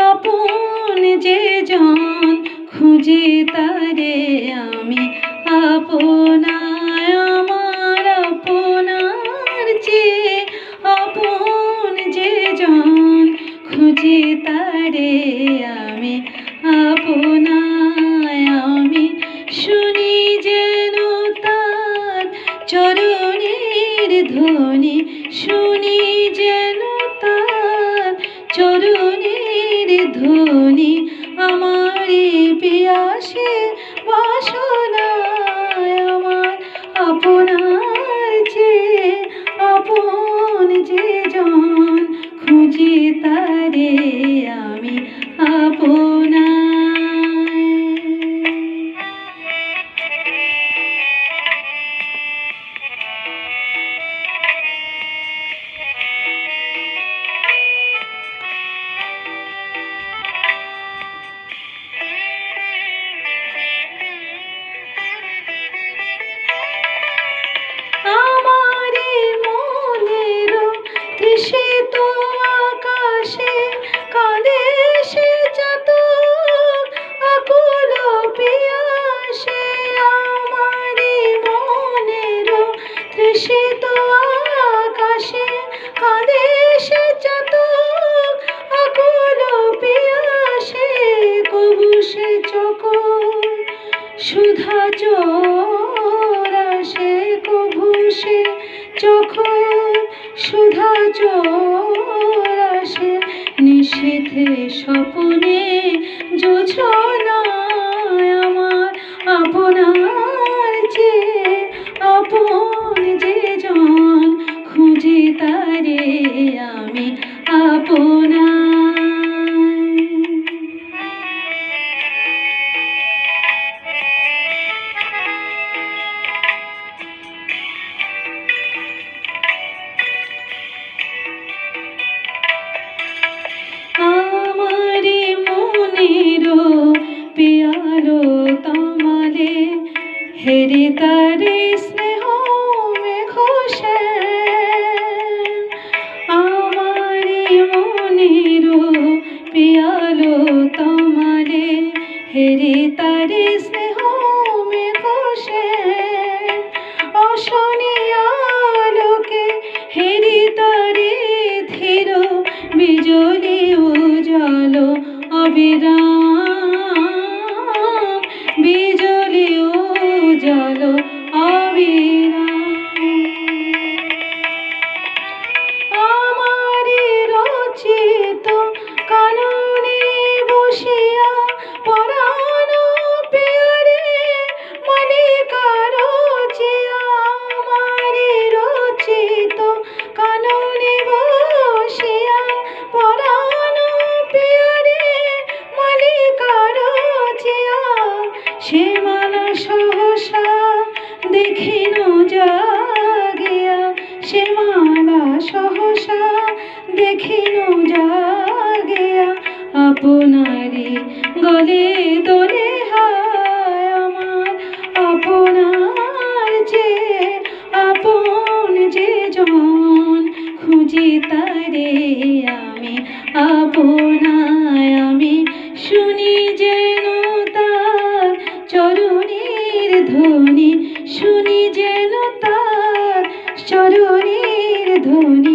আপন যে জন খুঁজি তারে আমি আপনায় আমার আপনার চেয়ে আপন যে জন খুঁজি তারে আমি আপনায় আমি শুনি যেন তার চরণের ধ্বনি, শুনি যেন তার চরণ ধ্বনি আসে নিষেধে স্বপনে যোছনায় আমার আপনার যে আপন যে জন খুঁজে তারে আমি আপনার হেরে তারি স্নেহ আমারে মনের পিয়ালো তোমারে। হেরি তারি স্নেহ দেখিন জাগিয়া আপনারি গলে দোলে হায় আমার। আপনার যে আপন যে জন, খুঁজি তারে আমি আপনায় আমি শুনি যেন তার চরণের ধ্বনি, শুনি যেন তার চরণের ধ্বনি।